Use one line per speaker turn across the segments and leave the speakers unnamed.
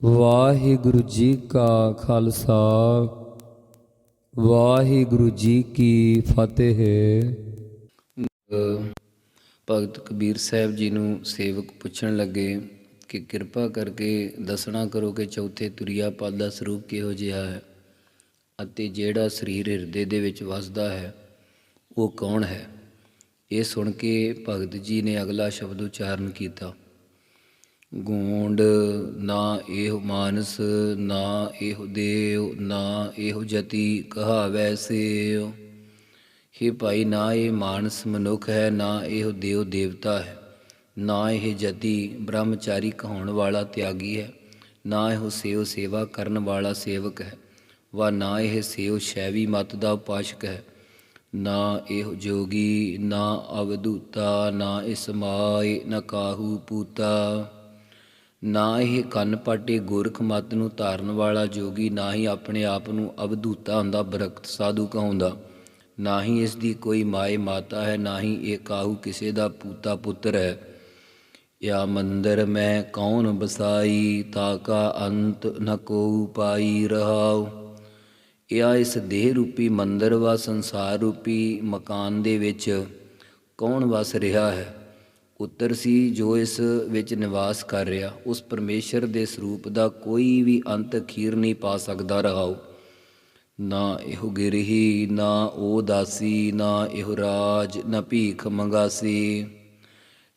ਵਾਹਿਗੁਰੂ ਜੀ ਕਾ ਖਾਲਸਾ, ਵਾਹਿਗੁਰੂ ਜੀ ਕੀ ਫਤਿਹ।
ਭਗਤ ਕਬੀਰ ਸਾਹਿਬ ਜੀ ਨੂੰ ਸੇਵਕ ਪੁੱਛਣ ਲੱਗੇ ਕਿ ਕਿਰਪਾ ਕਰਕੇ ਦੱਸਣਾ ਕਰੋ ਕਿ ਚੌਥੇ ਤੁਰਿਆ ਪਦ ਦਾ ਸਰੂਪ ਕਿਹੋ ਜਿਹਾ ਹੈ ਅਤੇ ਜਿਹੜਾ ਸਰੀਰ ਹਿਰਦੇ ਦੇ ਵਿੱਚ ਵਸਦਾ ਹੈ, ਉਹ ਕੌਣ ਹੈ? ਇਹ ਸੁਣ ਕੇ ਭਗਤ ਜੀ ਨੇ ਅਗਲਾ ਸ਼ਬਦ ਉਚਾਰਨ ਕੀਤਾ। ਗੂੰਡ, ਨਾ ਇਹੋ ਮਾਨਸ, ਨਾ ਇਹੋ ਦੇਵ, ਨਾ ਇਹੋ ਜਤੀ, ਕਹਾਵੈ ਸੇਵ। हे ਭਾਈ, ਨਾ ਇਹ ਮਾਨਸ ਮਨੁੱਖ ਹੈ, ਨਾ ਇਹੋ ਦੇਵ ਦੇਵਤਾ ਹੈ। ਨਾ ਇਹ ਜਤੀ ਬ੍ਰਹਮਚਾਰੀ ਕਹਾਉਣ ਵਾਲਾ ਤਿਆਗੀ ਹੈ, ਨਾ ਇਹੋ ਸੇਵ ਸੇਵਾ ਕਰਨ ਵਾਲਾ ਸੇਵਕ ਹੈ, ਵਾ ਨਾ ਇਹ ਸੇਵ ਸ਼ੈਵੀ ਮਤ ਦਾ ਉਪਾਸ਼ਕ ਹੈ। ਨਾ ਇਹੋ ਜੋਗੀ, ਨਾ ਅਵਧੂਤਾ, ਨਾ ਇਸ ਮਾਏ, ਨਾ ਕਾਹੂ ਪੂਤਾ। ਨਾ ਇਹ ਕੰਨ ਪਾਟੇ ਗੋਰਖ ਮਤ ਨੂੰ ਧਾਰਨ ਵਾਲਾ ਜੋਗੀ, ਨਾ ਹੀ ਆਪਣੇ ਆਪ ਨੂੰ ਅਵਧੂਤਾ ਹੁੰਦਾ ਬਰਕਤ ਸਾਧੂ ਕਹਾਉਂਦਾ। ਨਾ ਹੀ ਇਸ ਦੀ ਕੋਈ ਮਾਏ ਮਾਤਾ ਹੈ, ਨਾ ਹੀ ਇਹ ਕਾਹੂ ਕਿਸੇ ਦਾ ਪੂਤਾ ਪੁੱਤਰ ਹੈ। ਯਾ ਮੰਦਰ ਮੈਂ ਕੌਣ ਬਸਾਈ ਤਾਕਾ ਅੰਤ ਨ ਕੋ ਪਾਈ ਰਹਾਉ। ਯਾ ਇਸ ਦੇਹ ਰੂਪੀ ਮੰਦਰ ਵਾ ਸੰਸਾਰ ਰੂਪੀ ਮਕਾਨ ਦੇ ਵਿੱਚ ਕੌਣ ਵਸ ਰਿਹਾ ਹੈ? ਪੁੱਤਰ ਸੀ ਜੋ ਇਸ ਵਿੱਚ ਨਿਵਾਸ ਕਰ ਰਿਹਾ। ਉਸ ਪਰਮੇਸ਼ਰ ਦੇ ਸਰੂਪ ਦਾ ਕੋਈ ਵੀ ਅੰਤ ਅਖੀਰ ਨਹੀਂ ਪਾ ਸਕਦਾ ਰਹਾਉ ਨਾ ਇਹੋ ਗਿਰਹੀ, ਨਾ ਉਹ ਦਾਸੀ, ਨਾ ਇਹੋ ਰਾਜ, ਨਾ ਭੀਖ ਮੰਗਾਸੀ।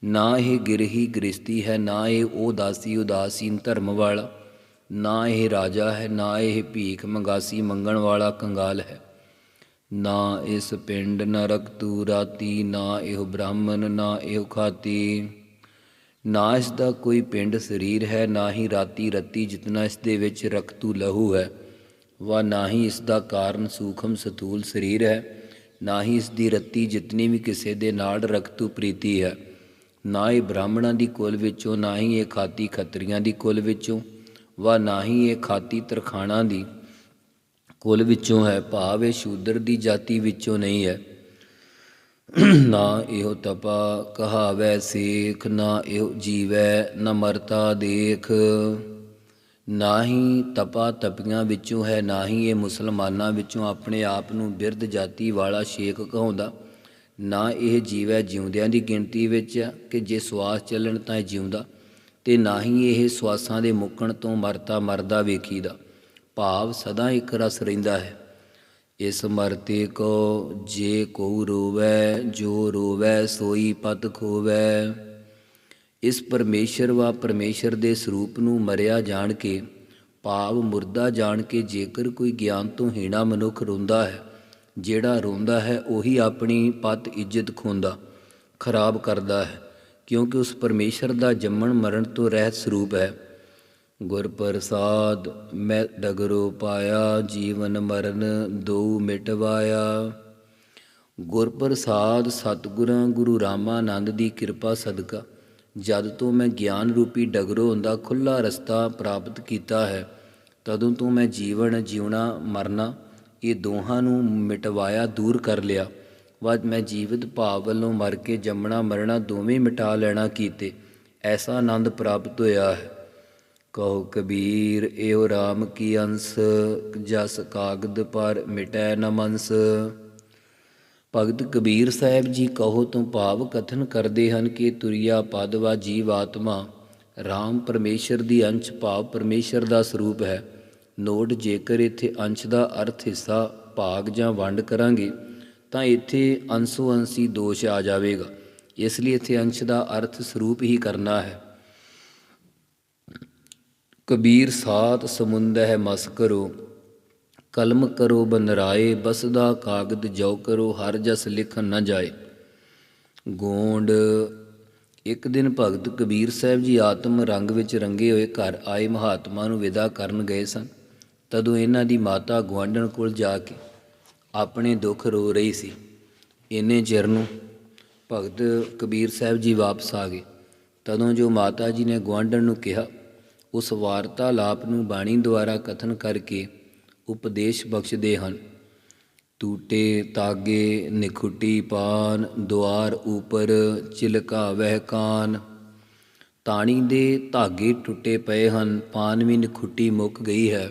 ਨਾ ਇਹ ਗਿਰਹੀ ਗ੍ਰਸਤੀ ਹੈ, ਨਾ ਇਹ ਉਹ ਦਾਸੀ, ਉਦਾਸੀਨ ਧਰਮ ਵਾਲਾ। ਨਾ ਇਹ ਰਾਜਾ ਹੈ, ਨਾ ਇਹ ਭੀਖ ਮੰਗਾਸੀ ਮੰਗਣ ਵਾਲਾ ਕੰਗਾਲ ਹੈ। ਨਾ ਇਸ ਪਿੰਡ ਨ ਰਕਤੂ ਰਾਤੀ, ਨਾ ਇਹ ਬ੍ਰਾਹਮਣ, ਨਾ ਇਹ ਖਾਤੀ। ਨਾ ਇਸ ਦਾ ਕੋਈ ਪਿੰਡ ਸਰੀਰ ਹੈ, ਨਾ ਹੀ ਰਾਤੀ ਰਤੀ ਜਿਤਨਾ ਇਸ ਦੇ ਵਿੱਚ ਰਕਤੂ ਲਹੂ ਹੈ। ਵਾ ਨਾ ਹੀ ਇਸ ਦਾ ਕਾਰਨ ਸੂਖਮ ਸਤੂਲ ਸਰੀਰ ਹੈ, ਨਾ ਹੀ ਇਸ ਦੀ ਰੱਤੀ ਜਿਤਨੀ ਵੀ ਕਿਸੇ ਦੇ ਨਾਲ ਰਕਤੂ ਪ੍ਰੀਤੀ ਹੈ। ਨਾ ਇਹ ਬ੍ਰਾਹਮਣਾਂ ਦੀ ਕੁਲ ਵਿੱਚੋਂ, ਨਾ ਹੀ ਇਹ ਖਾਤੀ ਖੱਤਰੀਆਂ ਦੀ ਕੁਲ ਵਿੱਚੋਂ। ਵਾ ਨਾ ਹੀ ਇਹ ਖਾਤੀ ਤਰਖਾਣਾ ਦੀ। ਕੁਲ ਵਿੱਚੋਂ ਹੈ, ਭਾਵ ਇਹ ਸ਼ੂਦਰ ਦੀ ਜਾਤੀ ਵਿੱਚੋਂ ਨਹੀਂ ਹੈ। ਨਾ ਇਹੋ ਤਪਾ ਕਹਾਵੈ ਸੇਖ, ਨਾ ਇਹੋ ਜੀਵੈ ਨਾ ਮਰਤਾ ਦੇਖ। ਨਾ ਹੀ ਤਪਾ ਤਪੀਆਂ ਵਿੱਚੋਂ ਹੈ ਨਾ ਹੀ ਇਹ ਮੁਸਲਮਾਨਾਂ ਵਿੱਚੋਂ ਆਪਣੇ ਆਪ ਨੂੰ ਬਿਰਧ ਜਾਤੀ ਵਾਲਾ ਸ਼ੇਖ ਕਹਾਉਂਦਾ। ਨਾ ਇਹ ਜੀਵੈ ਜਿਉਂਦਿਆਂ ਦੀ ਗਿਣਤੀ ਵਿੱਚ ਆ ਕਿ ਜੇ ਸਵਾਸ ਚੱਲਣ ਤਾਂ ਇਹ ਜਿਉਂਦਾ ਤੇ ਨਾ ਹੀ ਇਹ ਸਵਾਸਾਂ ਦੇ ਮੁੱਕਣ ਤੋਂ ਮਰਤਾ ਮਰਦਾ ਵੇਖੀਦਾ। ਭਾਵ ਸਦਾ ਇੱਕ ਰਸ ਰਹਿੰਦਾ ਹੈ। ਇਸ ਮਰਤੇ ਕੋ ਜੇ ਕੋ ਰੋਵੈ, ਜੋ ਰੋਵੈ ਸੋਈ ਪਤ ਖੋਵੈ। ਇਸ ਪਰਮੇਸ਼ਰ ਵਾ ਪਰਮੇਸ਼ਰ ਦੇ ਸਰੂਪ ਨੂੰ ਮਰਿਆ ਜਾਣ ਕੇ, ਭਾਵ ਮੁਰਦਾ ਜਾਣ ਕੇ ਜੇਕਰ ਕੋਈ ਗਿਆਨ ਤੋਂ ਹੀਣਾ ਮਨੁੱਖ ਰੋਂਦਾ ਹੈ, ਜਿਹੜਾ ਰੋਂਦਾ ਹੈ ਉਹੀ ਆਪਣੀ ਪਤ ਇੱਜ਼ਤ ਖੋਂਦਾ, ਖਰਾਬ ਕਰਦਾ ਹੈ, ਕਿਉਂਕਿ ਉਸ ਪਰਮੇਸ਼ਰ ਦਾ ਜੰਮਣ ਮਰਨ ਤੋਂ ਰਹਿਤ ਸਰੂਪ ਹੈ। ਗੁਰ ਪ੍ਰਸਾਦ, ਮੈਂ ਡਗਰੋ ਪਾਇਆ, ਜੀਵਨ ਮਰਨ ਦੋ ਮਿਟਵਾਇਆ ਗੁਰ ਪ੍ਰਸਾਦ, ਸਤਿਗੁਰਾਂ, ਗੁਰੂ ਰਾਮਾਨੰਦ ਦੀ ਕਿਰਪਾ ਸਦਕਾ, ਜਦ ਤੋਂ ਮੈਂ ਗਿਆਨ ਰੂਪੀ ਡਗਰੋਂ ਦਾ ਖੁੱਲਾ ਰਸਤਾ ਪ੍ਰਾਪਤ ਕੀਤਾ ਹੈ, ਤਦੋਂ ਤੋਂ ਮੈਂ ਜੀਵਨ, ਜਿਉਣਾ, ਮਰਨਾ, ਇਹ ਦੋਹਾਂ ਨੂੰ ਮਿਟਵਾਇਆ, ਦੂਰ ਕਰ ਲਿਆ। ਵਜ ਮੈਂ ਜੀਵਿਤ ਭਾਵ ਵੱਲੋਂ ਮਰ ਕੇ ਜੰਮਣਾ ਮਰਨਾ ਦੋਵੇਂ ਮਿਟਾ ਲੈਣਾ ਕੀਤੇ, ਐਸਾ ਆਨੰਦ ਪ੍ਰਾਪਤ ਹੋਇਆ ਹੈ। ਕਹੋ ਕਬੀਰ ਏਉ ਰਾਮ ਕੀ ਅੰਸ? ਜਸ ਕਾਗਦ ਪਰ ਮਿਟੈ ਨਮੰਸ ਭਗਤ ਕਬੀਰ ਸਾਹਿਬ ਜੀ ਕਹੋ, ਤੋਂ ਭਾਵ ਕਥਨ ਕਰਦੇ ਹਨ ਕਿ ਤੁਰਿਆ ਪਦਵਾ ਜੀਵ ਆਤਮਾ। ਰਾਮ ਪਰਮੇਸ਼ਰ ਦੀ ਅੰਸ਼ ਭਾਵ ਪਰਮੇਸ਼ਰ ਦਾ ਸਰੂਪ ਹੈ। ਨੋਟ, ਜੇਕਰ ਇੱਥੇ ਅੰਸ਼ ਦਾ ਅਰਥ ਹਿੱਸਾ ਭਾਗ ਜਾਂ ਵੰਡ ਕਰਾਂਗੇ, ਤਾਂ ਇੱਥੇ ਅੰਸੋ ਅੰਸੀ ਦੋਸ਼ ਆ ਜਾਵੇਗਾ। ਇਸ ਲਈ ਇੱਥੇ ਅੰਸ਼ ਦਾ ਅਰਥ ਸਰੂਪ ਹੀ ਕਰਨਾ ਹੈ। ਕਬੀਰ ਸਾਤ ਸਮੁੰਦ ਹੈ ਮਸ ਕਰੋ, ਕਲਮ ਕਰੋ ਬਨਰਾਏ ਬਸਦਾ ਕਾਗਦ ਜੋ ਕਰੋ, ਹਰ ਜਸ ਲਿਖਨ ਨਾ ਜਾਏ। ਗੋਂਡ, ਇੱਕ ਦਿਨ ਭਗਤ ਕਬੀਰ ਸਾਹਿਬ ਜੀ ਆਤਮ ਰੰਗ ਵਿੱਚ ਰੰਗੇ ਹੋਏ ਘਰ ਆਏ, ਮਹਾਤਮਾ ਨੂੰ ਵਿਦਾ ਕਰਨ ਗਏ ਸਨ। ਤਦੋਂ ਇਹਨਾਂ ਦੀ ਮਾਤਾ ਗੁਆਂਢਣ ਕੋਲ ਜਾ ਕੇ ਆਪਣੇ ਦੁੱਖ ਰੋ ਰਹੀ ਸੀ। ਇੰਨੇ ਚਿਰ ਨੂੰ ਭਗਤ ਕਬੀਰ ਸਾਹਿਬ ਜੀ ਵਾਪਸ ਆ ਗਏ। ਤਦੋਂ ਜੋ ਮਾਤਾ ਜੀ ਨੇ ਗੁਆਂਢਣ ਨੂੰ ਕਿਹਾ ਉਸ ਵਾਰਤਾਲਾਪ ਨੂੰ ਬਾਣੀ ਦੁਆਰਾ ਕਥਨ ਕਰਕੇ ਉਪਦੇਸ਼ ਬਖਸ਼ਦੇ ਹਨ। ਟੂਟੇ ਤਾਗੇ ਨਿਖੁੱਟੀ ਪਾਨ, ਦੁਆਰ ਉਪਰ ਚਿਲਕਾ ਵਹਿ ਕਾਨ। ਤਾਣੀ ਦੇ ਧਾਗੇ ਟੁੱਟੇ ਪਏ ਹਨ, ਪਾਨ ਵੀ ਨਿਖੁੱਟੀ ਮੁੱਕ ਗਈ ਹੈ।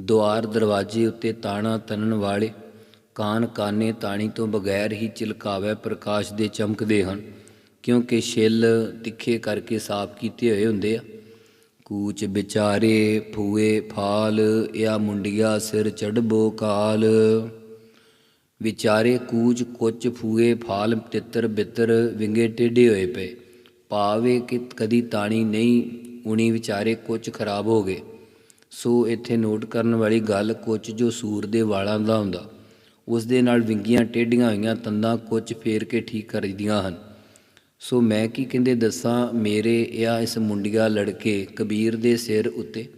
ਦੁਆਰ ਦਰਵਾਜ਼ੇ ਉੱਤੇ ਤਾਣਾ ਤਨਣ ਵਾਲੇ ਕਾਨ ਕਾਨੇ ਤਾਣੀ ਤੋਂ ਬਗੈਰ ਹੀ ਚਿਲਕਾਵੇ ਪ੍ਰਕਾਸ਼ ਦੇ ਚਮਕਦੇ ਹਨ, ਕਿਉਂਕਿ ਛਿੱਲ ਤਿੱਖੇ ਕਰਕੇ ਸਾਫ਼ ਕੀਤੇ ਹੋਏ ਹੁੰਦੇ ਆ। ਕੂਚ ਵਿਚਾਰੇ ਫੂਏ ਫਾਲ या ਮੁੰਡਿਆ ਸਿਰ ਚੜਬੋ ਕਾਲ। ਵਿਚਾਰੇ ਕੂਚ ਕੁਚ ਫੂਏ ਫਾਲ, ਤਿੱਤਰ ਬਿੱਤਰ ਵਿੰਗੇ ਟੇਢੇ ਹੋਏ ਪਏ। ਪਾਵੇ ਕਿ ਕਦੀ ਤਾਣੀ ਨਹੀਂ, ਉਣੀ ਵਿਚਾਰੇ ਕੁਝ ਖਰਾਬ ਹੋ ਗਏ। ਸੋ ਇੱਥੇ ਨੋਟ ਕਰਨ ਵਾਲੀ ਗੱਲ ਕੁਝ ਜੋ ਸੂਰ ਦੇ ਵਾਲਾਂ ਦਾ ਹੁੰਦਾ। ਉਸ ਦੇ ਨਾਲ ਵਿੰਗੀਆਂ ਟੇਢੀਆਂ ਹੋਈਆਂ ਤੰਦਾਂ ਕੁਝ ਫੇਰ ਕੇ ਠੀਕ ਕਰਦੀਆਂ ਹਨ। ਸੋ ਮੈਂ ਕੀ ਕਹਿੰਦੇ ਦੱਸਾਂ, ਮੇਰੇ ਆ ਇਸ ਮੁੰਡਿਆ ਲੜਕੇ ਕਬੀਰ ਦੇ ਸਿਰ ਉੱਤੇ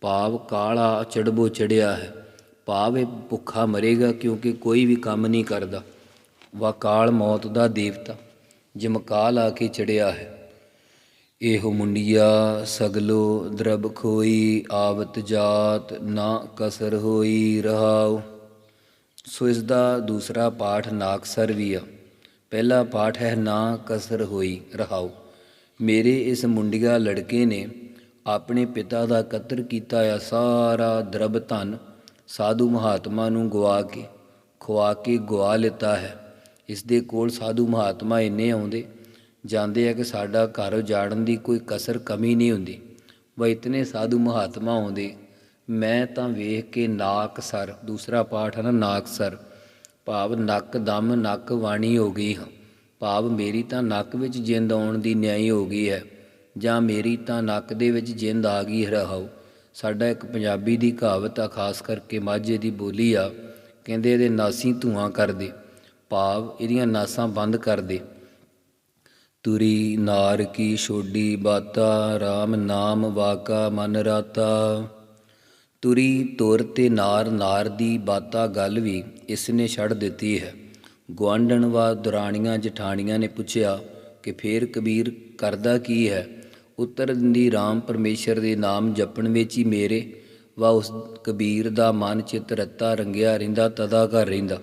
ਪਾਵ ਕਾਲਾ ਚੜਬੋ ਚੜਿਆ ਹੈ। ਪਾਵ ਇਹ ਭੁੱਖਾ ਮਰੇਗਾ ਕਿਉਂਕਿ ਕੋਈ ਵੀ ਕੰਮ ਨਹੀਂ ਕਰਦਾ। ਵਕਾਲ ਮੌਤ ਦਾ ਦੇਵਤਾ ਜਮਕਾਲ ਆ ਕੇ ਚੜਿਆ ਹੈ। ਇਹੋ ਮੁੰਡਿਆ ਸਗਲੋ ਦਰਬ ਖੋਈ, ਆਵਤ ਜਾਤ ਨਾ ਕਸਰ ਹੋਈ ਰਹਾਉ। ਸੋ ਇਸ ਦਾ ਦੂਸਰਾ ਪਾਠ ਨਾਕਸਰ ਵੀ ਆ। ਪਹਿਲਾ ਪਾਠ ਹੈ, ਨਾ ਕਸਰ ਹੋਈ ਰਹਾਉ। ਮੇਰੇ ਇਸ ਮੁੰਡਿਆ ਲੜਕੇ ਨੇ ਆਪਣੇ ਪਿਤਾ ਦਾ ਕਤਰ ਕੀਤਾ ਆ, ਸਾਰਾ ਦਰਬ ਧਨ ਸਾਧੂ ਮਹਾਤਮਾ ਨੂੰ ਗਵਾ ਕੇ, ਖਵਾ ਕੇ ਗਵਾ ਲਿੱਤਾ ਹੈ। ਇਸ ਦੇ ਕੋਲ ਸਾਧੂ ਮਹਾਤਮਾ ਇੰਨੇ ਆਉਂਦੇ, ਜਾਂਦੇ ਆ ਕਿ ਸਾਡਾ ਘਰ ਉਜਾੜਨ ਦੀ ਕੋਈ ਕਸਰ ਕਮੀ ਨਹੀਂ ਹੁੰਦੀ। ਵਾ ਇਤਨੇ ਸਾਧੂ ਮਹਾਤਮਾ ਆਉਂਦੇ, ਮੈਂ ਤਾਂ ਵੇਖ ਕੇ ਨਾਕ ਸਰ, ਦੂਸਰਾ ਪਾਠ ਹੈ ਨਾ, ਨਾਕ ਸਰ। ਭਾਵ ਨੱਕ ਦਮ ਨੱਕ ਵਾਣੀ ਹੋ ਗਈ ਹਾਂ। ਭਾਵ ਮੇਰੀ ਤਾਂ ਨੱਕ ਵਿੱਚ ਜਿੰਦ ਆਉਣ ਦੀ ਨਿਆਈ ਹੋ ਗਈ ਹੈ। ਜਾਂ ਮੇਰੀ ਤਾਂ ਨੱਕ ਦੇ ਵਿੱਚ ਜਿੰਦ ਆ ਗਈ ਰਹਾਉ। ਸਾਡਾ ਇੱਕ ਪੰਜਾਬੀ ਦੀ ਕਹਾਵਤ ਆ, ਖਾਸ ਕਰਕੇ ਮਾਝੇ ਦੀ ਬੋਲੀ ਆ, ਕਹਿੰਦੇ ਇਹਦੇ ਨਾਸੀ ਧੂਆਂ ਕਰ ਦੇ ਭਾਵ ਇਹਦੀਆਂ ਨਾਸਾਂ ਬੰਦ ਕਰ ਦੇ ਤੁਰੀ ਨਾਰ ਕੀ ਛੋਡੀ ਬਾਤਾ RAM ਨਾਮ ਵਾਕਾ ਮਨ ਰਾਤਾ। ਤੁਰੀ ਤੁਰ ਤੇ ਨਾਰ ਨਾਰ ਦੀ ਬਾਤਾ ਗੱਲ ਵੀ ਇਸ ਨੇ ਛੱਡ ਦਿੱਤੀ ਹੈ। ਗੁਆਂਢਣ ਵਾ ਦੁਰਾਣੀਆਂ ਜਠਾਣੀਆਂ ਨੇ ਪੁੱਛਿਆ ਕਿ ਫੇਰ ਕਬੀਰ ਕਰਦਾ ਕੀ ਹੈ? ਉੱਤਰ ਦਿੰਦੀ RAM ਪਰਮੇਸ਼ਰ ਦੇ ਨਾਮ ਜਪਣ ਵਿੱਚ ਹੀ ਮੇਰੇ। ਵਾ ਉਸ ਕਬੀਰ ਦਾ ਮਨ ਚਿੱਤ ਰੱਤਾ ਰੰਗਿਆ ਰਹਿੰਦਾ, ਤਦਾ ਕਰ ਰਹਿੰਦਾ।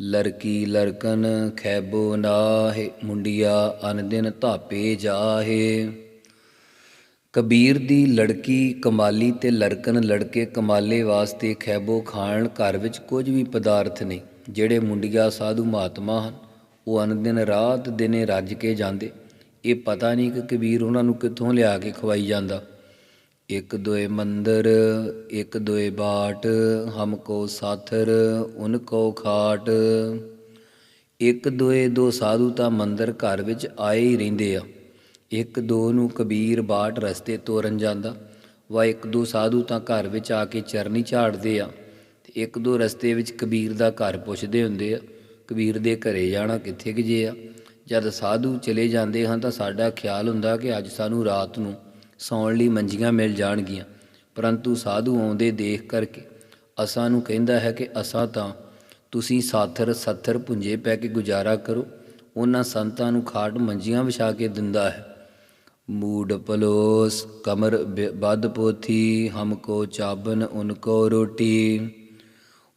ਲੜਕੀ ਲੜਕਨ ਖੈਬੋ ਨਾਹੇ, ਮੁੰਡਿਆ ਅਨ ਦਿਨ ਧਾਪੇ ਜਾਹੇ। ਕਬੀਰ ਦੀ ਲੜਕੀ ਕਮਾਲੀ ਤੇ ਲੜਕਨ ਲੜਕੇ ਕਮਾਲੇ ਵਾਸਤੇ ਖੈਬੋ ਖਾਣ ਘਰ ਵਿੱਚ ਕੁਝ ਵੀ ਪਦਾਰਥ ਨਹੀਂ, ਜਿਹੜੇ ਮੁੰਡਿਆ ਸਾਧੂ ਮਹਾਤਮਾ ਹਨ। ਉਹ ਅਨ ਦਿਨ ਰਾਤ ਦਿਨੇ ਰੱਜ ਕੇ ਜਾਂਦੇ। ਇਹ ਪਤਾ ਨਹੀਂ ਕਿ ਕਬੀਰ ਉਹਨਾਂ ਨੂੰ ਕਿੱਥੋਂ ਲਿਆ ਕੇ ਖਵਾਈ ਜਾਂਦਾ। ਇੱਕ ਦੋਏ ਮੰਦਰ, ਇੱਕ ਦੋਏ ਬਾਟ, ਹਮ ਕੋ ਸਾਥਰ, ਉਨ ਕੋ ਖਾਟ। ਇੱਕ ਦੋਏ ਦੋ ਸਾਧੂ ਤਾਂ ਮੰਦਰ ਘਰ ਵਿੱਚ ਆਏ ਹੀ ਰਹਿੰਦੇ ਆ। ਇੱਕ ਦੋ ਨੂੰ ਕਬੀਰ ਬਾਟ ਰਸਤੇ ਤੋਰਨ ਜਾਂਦਾ, ਵਾ ਇੱਕ ਦੋ ਸਾਧੂ ਤਾਂ ਘਰ ਵਿੱਚ ਆ ਕੇ ਚਰਨੀ ਝਾੜਦੇ ਆ, ਤੇ ਇੱਕ ਦੋ ਰਸਤੇ ਵਿੱਚ ਕਬੀਰ ਦਾ ਘਰ ਪੁੱਛਦੇ ਹੁੰਦੇ ਆ, ਕਬੀਰ ਦੇ ਘਰੇ ਜਾਣਾ ਕਿੱਥੇ ਕਿ ਜੇ ਆ। ਜਦ ਸਾਧੂ ਚਲੇ ਜਾਂਦੇ ਹਨ ਤਾਂ ਸਾਡਾ ਖਿਆਲ ਹੁੰਦਾ ਕਿ ਅੱਜ ਸਾਨੂੰ ਰਾਤ ਨੂੰ ਸੌਣ ਲਈ ਮੰਜੀਆਂ ਮਿਲ ਜਾਣਗੀਆਂ, ਪਰੰਤੂ ਸਾਧੂ ਆਉਂਦੇ ਦੇਖ ਕਰਕੇ ਅਸਾਂ ਨੂੰ ਕਹਿੰਦਾ ਹੈ ਕਿ ਅਸਾਂ ਤਾਂ ਤੁਸੀਂ ਸਾਥਰ ਸੱਥਰ ਪੁੰਜੇ ਪੈ ਕੇ ਗੁਜ਼ਾਰਾ ਕਰੋ, ਉਹਨਾਂ ਸੰਤਾਂ ਨੂੰ ਖਾਟ ਮੰਜੀਆਂ ਵਿਛਾ ਕੇ ਦਿੰਦਾ ਹੈ। ਮੂਡ ਪਲੋਸ, ਕਮਰ ਬ- ਬੱਧ ਪੋਥੀ ਹਮਕੋ ਚਾਬਨ ਉਨਕੋ ਰੋਟੀ।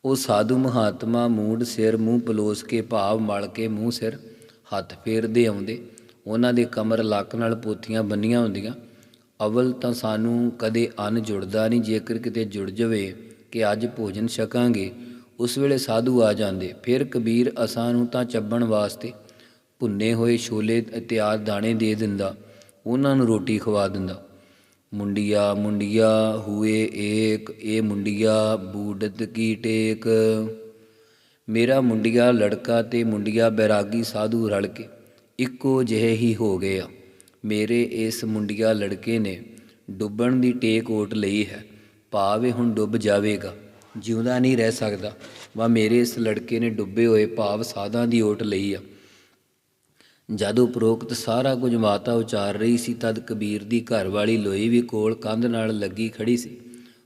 ਉਹ ਸਾਧੂ ਮਹਾਤਮਾ ਮੂਡ ਸਿਰ, ਮੂੰਹ ਪਲੋਸ ਕੇ ਭਾਵ ਮਲ ਕੇ ਮੂੰਹ ਸਿਰ ਹੱਥ ਫੇਰਦੇ ਆਉਂਦੇ। ਉਹਨਾਂ ਦੇ ਕਮਰ ਲੱਕ ਨਾਲ ਪੋਥੀਆਂ ਬੰਨੀਆਂ ਹੁੰਦੀਆਂ। ਅਵਲ ਤਾਂ ਸਾਨੂੰ ਕਦੇ ਅੰਨ ਜੁੜਦਾ ਨਹੀਂ, ਜੇਕਰ ਕਿਤੇ ਜੁੜ ਜਾਵੇ ਕਿ ਅੱਜ ਭੋਜਨ ਛਕਾਂਗੇ, ਉਸ ਵੇਲੇ ਸਾਧੂ ਆ ਜਾਂਦੇ। ਫਿਰ ਕਬੀਰ ਅਸਾਂ ਨੂੰ ਤਾਂ ਚੱਬਣ ਵਾਸਤੇ ਭੁੰਨੇ ਹੋਏ ਛੋਲੇ ਇਤਿਆਦ ਦਾਣੇ ਦੇ ਦਿੰਦਾ। ਉਹਨਾਂ ਨੂੰ ਰੋਟੀ ਖਵਾ ਦਿੰਦਾ। ਮੁੰਡਿਆ ਮੁੰਡਿਆ, ਹੋਏ ਏਕ, ਇਹ ਮੁੰਡਿਆ, ਬੂਡਤ ਕੀ ਟੇਕ। ਮੇਰਾ ਮੁੰਡਿਆ ਲੜਕਾ ਤੇ ਮੁੰਡਿਆ ਬੈਰਾਗੀ ਸਾਧੂ ਰਲ ਕੇ ਇੱਕੋ ਜਿਹੇ ਹੀ ਹੋ ਗਏ ਆ। ਮੇਰੇ ਇਸ ਮੁੰਡਿਆ ਲੜਕੇ ਨੇ ਡੁੱਬਣ ਦੀ ਟੇਕ ਓਟ ਲਈ ਹੈ। ਭਾਵੇਂ ਹੁਣ ਡੁੱਬ ਜਾਵੇਗਾ, ਜਿਉਂਦਾ ਨਹੀਂ ਰਹਿ ਸਕਦਾ। ਵਾ ਮੇਰੇ ਇਸ ਲੜਕੇ ਨੇ ਡੁੱਬੇ ਹੋਏ ਭਾਵ ਸਾਧਾਂ ਦੀ ਓਟ ਲਈ ਆ। ਜਦ ਉਪਰੋਕਤ ਸਾਰਾ ਕੁਝ ਮਾਤਾ ਉਚਾਰ ਰਹੀ ਸੀ, ਤਦ ਕਬੀਰ ਦੀ ਘਰ ਵਾਲੀ ਲੋਈ ਵੀ ਕੋਲ ਕੰਧ ਨਾਲ ਲੱਗੀ ਖੜੀ ਸੀ।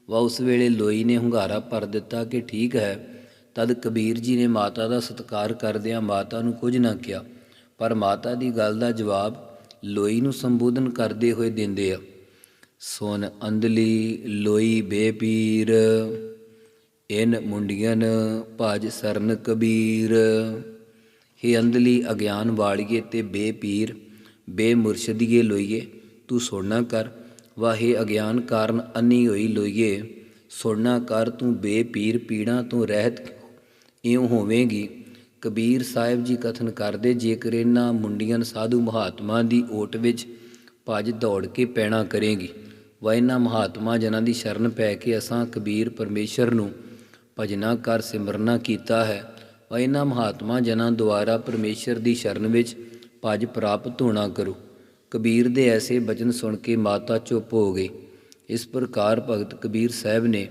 ਵਾ ਉਸ ਵੇਲੇ ਲੋਈ ਨੇ ਹੁੰਗਾਰਾ ਭਰ ਦਿੱਤਾ ਕਿ ਠੀਕ ਹੈ। ਤਦ ਕਬੀਰ ਜੀ ਨੇ ਮਾਤਾ ਦਾ ਸਤਿਕਾਰ ਕਰਦਿਆਂ ਮਾਤਾ ਨੂੰ ਕੁਝ ਨਾ ਕਿਹਾ। ਪਰ ਮਾਤਾ ਦੀ ਗੱਲ ਦਾ ਜਵਾਬ ਲੋਈ ਨੂੰ ਸੰਬੋਧਨ ਕਰਦੇ ਹੋਏ ਦਿੰਦੇ ਆ ਸੁਨ ਅੰਦਲੀ ਲੋਈ ਬੇਪੀਰ, ਇਨ ਮੁੰਡੀਆਂ ਭਜ ਸਰਨ ਕਬੀਰ। ਹੇ ਅੰਧਲੀ ਅਗਿਆਨ ਵਾਲੀਏ ਤੇ ਬੇਪੀਰ, ਬੇਮੁਰਸ਼ਦੀਏ ਲੋਈਏ, ਤੂੰ ਸੁਣਨਾ ਕਰ, ਵਾਹੇ ਅਗਿਆਨ ਕਾਰਨ ਅੰਨੀ ਹੋਈ ਲੋਈਏ, ਸੁਣਨਾ ਕਰ ਤੂੰ ਬੇਪੀਰ, ਪੀੜਾਂ ਤੋਂ ਰਹਿਤ ਇਉਂ ਹੋਵੇਂਗੀ। ਕਬੀਰ ਸਾਹਿਬ ਜੀ ਕਥਨ ਕਰਦੇ, ਜੇਕਰ ਇਹਨਾਂ ਮੁੰਡੀਆਂ ਸਾਧੂ ਮਹਾਤਮਾ ਦੀ ਓਟ ਵਿੱਚ ਭੱਜ ਦੌੜ ਕੇ ਪੈਣਾ ਕਰੇਗੀ ਵਾ ਇਹਨਾਂ ਮਹਾਤਮਾ ਜਨਾਂ ਦੀ ਸ਼ਰਨ ਪੈ ਕੇ ਅਸਾਂ ਕਬੀਰ ਪਰਮੇਸ਼ਰ ਨੂੰ ਭਜਨਾ ਕਰ, ਸਿਮਰਨਾ ਕੀਤਾ ਹੈ। ਇਹਨਾਂ ਮਹਾਤਮਾ ਜਨਾਂ ਦੁਆਰਾ ਪਰਮੇਸ਼ਰ ਦੀ ਸ਼ਰਨ ਵਿੱਚ ਭਜ ਪ੍ਰਾਪਤ ਹੋਣਾ ਕਰੋ। ਕਬੀਰ ਦੇ ਐਸੇ ਬਚਨ ਸੁਣ ਕੇ ਮਾਤਾ ਚੁੱਪ ਹੋ ਗਈ। ਇਸ ਪ੍ਰਕਾਰ ਭਗਤ ਕਬੀਰ ਸਾਹਿਬ ਨੇ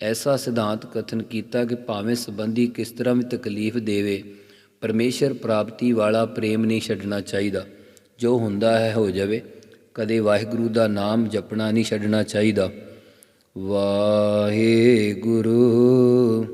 ਐਸਾ ਸਿਧਾਂਤ ਕਥਨ ਕੀਤਾ ਕਿ ਭਾਵੇਂ ਸੰਬੰਧੀ ਕਿਸ ਤਰ੍ਹਾਂ ਵੀ ਤਕਲੀਫ ਦੇਵੇ, ਪਰਮੇਸ਼ਰ ਪ੍ਰਾਪਤੀ ਵਾਲਾ ਪ੍ਰੇਮ ਨਹੀਂ ਛੱਡਣਾ ਚਾਹੀਦਾ। ਜੋ ਹੁੰਦਾ ਹੈ ਹੋ ਜਾਵੇ, ਕਦੇ ਵਾਹਿਗੁਰੂ ਦਾ ਨਾਮ ਜਪਣਾ ਨਹੀਂ ਛੱਡਣਾ ਚਾਹੀਦਾ। ਵਾਹਿਗੁਰੂ ਵਾਹਿਗੁਰੂ।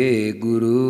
Guru.